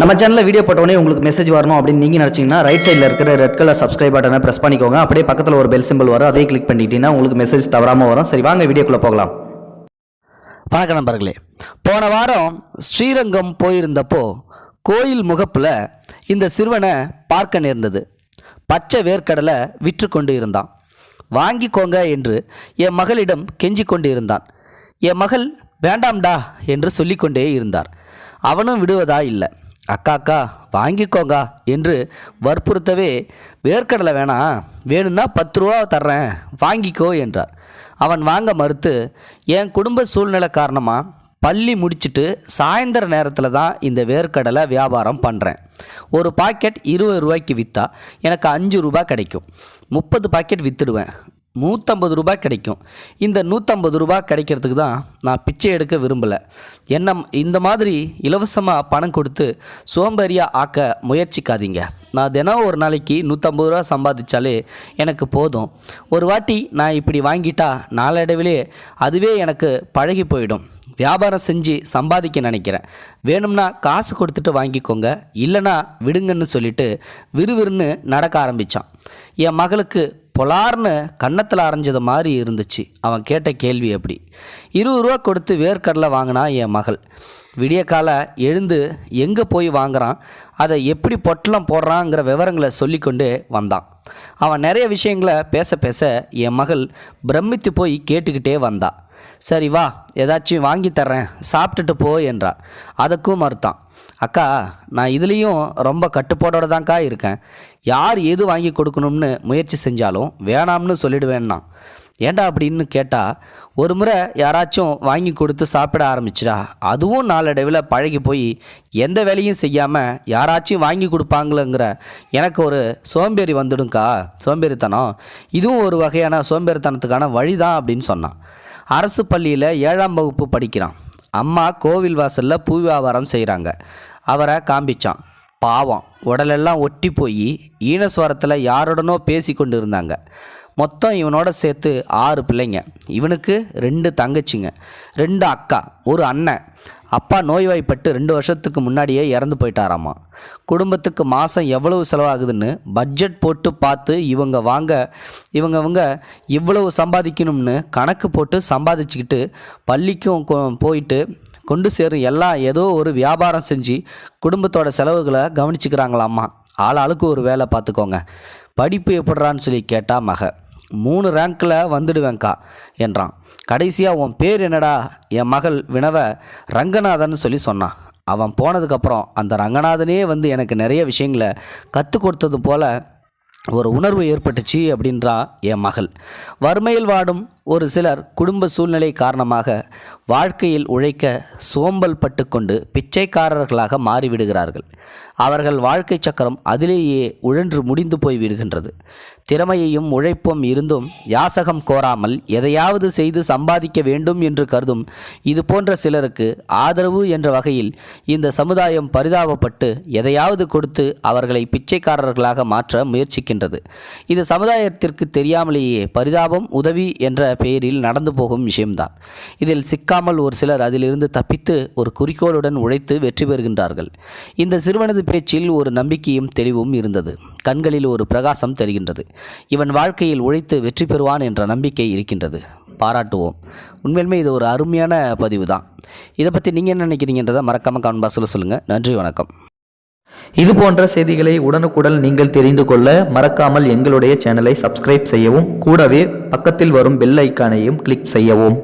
நம்ம சேனலில் வீடியோ போட்டோடனே உங்களுக்கு மெசேஜ் வரணும் அப்படின்னு நீங்கள் நினச்சிங்கன்னா ரைட் சைடில் இருக்கிற ரெட் கலர் சப்ஸ்கிரைப் பட்டனை ப்ரெஸ் பண்ணிக்கோங்க. அப்படியே பக்கத்தில் ஒரு பெல் சிம்பிள் வரும். அதே கிளிக் பண்ணிட்டீங்கன்னா உங்களுக்கு மெசேஜ் தவறாமல் வரும். சரி வாங்க வீடியோக்குள்ளே போகலாம். வணக்கம் நண்பர்களே. போன வாரம் ஸ்ரீரங்கம் போயிருந்தப்போ கோயில் முகப்பில் இந்த சிறுவனை பார்க்க நேர்ந்தது. பச்சை வேர்க்கடலை விற்று கொண்டு இருந்தான். வாங்கிக்கோங்க என்று என் மகளிடம் கெஞ்சி கொண்டு இருந்தான். என் மகள் வேண்டாம்டா என்று சொல்லிக்கொண்டே இருந்தார். அவனும் விடுவதா இல்லை. அக்கா அக்கா வாங்கிக்கோங்க என்று வற்புறுத்தவே வேர்க்கடலை வேணாம் வேணும்னா பத்து ரூபா தர்றேன் வாங்கிக்கோ என்றார். அவன் வாங்க மறுத்து என் குடும்ப சூழ்நிலை காரணமாக பள்ளி முடிச்சுட்டு சாயந்தர நேரத்தில் தான் இந்த வேர்க்கடலை வியாபாரம் பண்ணுறேன் ஒரு பாக்கெட் இருபது ரூபாய்க்கு விற்றா எனக்கு அஞ்சு ரூபாய் கிடைக்கும். முப்பது பாக்கெட் விற்றுடுவேன் நூற்றம்பது ரூபாய் கிடைக்கும். இந்த நூற்றம்பது ரூபாய் கிடைக்கிறதுக்கு தான் நான் பிச்சை எடுக்க விரும்பலை. என்ன இந்த மாதிரி இலவசமாக பணம் கொடுத்து சோம்பேறியாக ஆக்க முயற்சிக்காதீங்க. நான் தினம் ஒரு நாளைக்கு நூற்றம்பது ரூபா சம்பாதிச்சாலே எனக்கு போதும். ஒரு வாட்டி நான் இப்படி வாங்கிட்டா நாளடைவிலே அதுவே எனக்கு பழகி போயிடும். வியாபாரம் செஞ்சு சம்பாதிக்க நினைக்கிறேன். வேணும்னா காசு கொடுத்துட்டு வாங்கிக்கோங்க. இல்லைனா விடுங்கன்னு சொல்லிட்டு விறுவிறுன்னு நடக்க ஆரம்பித்தான் என் மகளுக்கு பொலார்னு கன்னத்தில் அரைஞ்சது மாதிரி இருந்துச்சு. அவன் கேட்ட கேள்வி எப்படி? இருபது ரூபா கொடுத்து வேர்க்கடலை வாங்கினா என் மகள். விடிய கால எழுந்து எங்கே போய் வாங்குறான்? அதை எப்படி பொட்டலம் போடுறாங்கிற விவரங்களை சொல்லிக்கொண்டு வந்தான். அவன் நிறைய விஷயங்களை பேச பேச என் மகள் பிரமித்து போய் கேட்டுக்கிட்டே வந்தா. சரி வா ஏதாச்சும் வாங்கி தர்றேன் சாப்பிட்டுட்டு போ என்றா. அதுக்கும் மறுத்தான். அக்கா நான் இதுலேயும் ரொம்ப கட்டுப்பாடோடு தான்க்கா இருக்கேன். யார் எது வாங்கி கொடுக்கணும்னு முயற்சி செஞ்சாலும் வேணாம்னு சொல்லிடுவேன்னா. ஏண்டா அப்படின்னு கேட்டால் ஒரு முறை யாராச்சும் வாங்கி கொடுத்து சாப்பிட ஆரம்பிச்சிடா அதுவும் நாளடைவில் பழகி போய் எந்த வேலையும் செய்யாமல் யாராச்சும் வாங்கி கொடுப்பாங்களேங்கிற எனக்கு ஒரு சோம்பேறி வந்துடும்க்கா சோம்பேறித்தனம். இதுவும் ஒரு வகையான சோம்பேறித்தனத்துக்கான வழி தான் அப்படின்னு சொன்னான். அரசு பள்ளியில் ஏழாம் வகுப்பு படிக்கிறான். அம்மா கோவில் வாசலில் பூ வியாபாரம் செய்கிறாங்க அவரை காண்பிச்சான். பாவம். உடலெல்லாம் ஒட்டி போய் ஈனஸ்வரத்தில் யாருடனோ பேசி கொண்டு இருந்தாங்க மொத்தம் இவனோட சேர்த்து ஆறு பிள்ளைங்க. இவனுக்கு ரெண்டு தங்கச்சிங்க. ரெண்டு அக்கா ஒரு அண்ணன். அப்பா நோய்வாய்ப்பட்டு ரெண்டு வருஷத்துக்கு முன்னாடியே இறந்து போயிட்டாராமா. குடும்பத்துக்கு மாதம் எவ்வளவு செலவாகுதுன்னு பட்ஜெட் போட்டு பார்த்து இவங்க வாங்க இவங்கவங்க இவ்வளவு சம்பாதிக்கணும்னு கணக்கு போட்டு சம்பாதிச்சுக்கிட்டு பள்ளிக்கும் போயிட்டு கொண்டு சேரும் எல்லாம் ஏதோ ஒரு வியாபாரம் செஞ்சு குடும்பத்தோட செலவுகளை கவனிச்சுக்கிறாங்களாம்மா ஆளாளுக்கு ஒரு வேலை பார்த்துக்கோங்க. படிப்பு எப்படிறான்னு சொல்லி கேட்டால் மக. மூணு ரேங்க்கில் வந்துடுவேங்க்கா என்றான். கடைசியாக உன் பேர் என்னடா? என் மகள் வினவ ரங்கநாதன் சொல்லி சொன்னான். அவன் போனதுக்கப்புறம் அந்த ரங்கநாதனே வந்து எனக்கு நிறைய விஷயங்களை கற்றுக் கொடுத்தது போல ஒரு உணர்வு ஏற்பட்டுச்சு அப்படின்றா என் மகள். வறுமையில் வாடும் ஒரு சிலர் குடும்ப சூழ்நிலை காரணமாக வாழ்க்கையில் உழைக்க சோம்பல் பட்டுக்கொண்டு பிச்சைக்காரர்களாக மாறிவிடுகிறார்கள். அவர்கள் வாழ்க்கை சக்கரம் அதிலேயே உழன்று முடிந்து போய் விடுகின்றது. திறமையையும் உழைப்பும் இருந்தும் யாசகம் கோராமல் எதையாவது செய்து சம்பாதிக்க வேண்டும் என்று கருதும் இது போன்ற சிலருக்கு ஆதரவு என்ற வகையில் இந்த சமுதாயம் பரிதாபப்பட்டு எதையாவது கொடுத்து அவர்களை பிச்சைக்காரர்களாக மாற்ற முயற்சிக்கின்றது. இது சமுதாயத்திற்கு தெரியாமலேயே பரிதாபம் உதவி என்ற பெயரில் நடந்து போகும் விஷயம்தான். இதில் சிக்காமல் ஒரு சிலர் அதிலிருந்து தப்பித்து ஒரு குறிக்கோளுடன் உழைத்து வெற்றி பெறுகின்றார்கள். இந்த சிறுவனது பேச்சில் ஒரு நம்பிக்கையும் தெளிவும் இருந்தது. கண்களில் ஒரு பிரகாசம் தெரிகின்றது. இவன் வாழ்க்கையில் உழைத்து வெற்றி பெறுவான் என்ற நம்பிக்கை இருக்கின்றது. பாராட்டுவோம். உண்மையிலுமே இது ஒரு அருமையான பதிவு தான் இதை பற்றி நீங்கள் என்ன நினைக்கிறீங்கன்றதை மறக்காமல் கமெண்ட் பாக்ஸில் சொல்லுங்கள் நன்றி வணக்கம். இது போன்ற செய்திகளை உடனுக்குடன் நீங்கள் தெரிந்து கொள்ள மறக்காமல் எங்களுடைய சேனலை சப்ஸ்கிரைப் செய்யவும் கூடவே பக்கத்தில் வரும் பெல் ஐக்கானையும் கிளிக் செய்யவும்.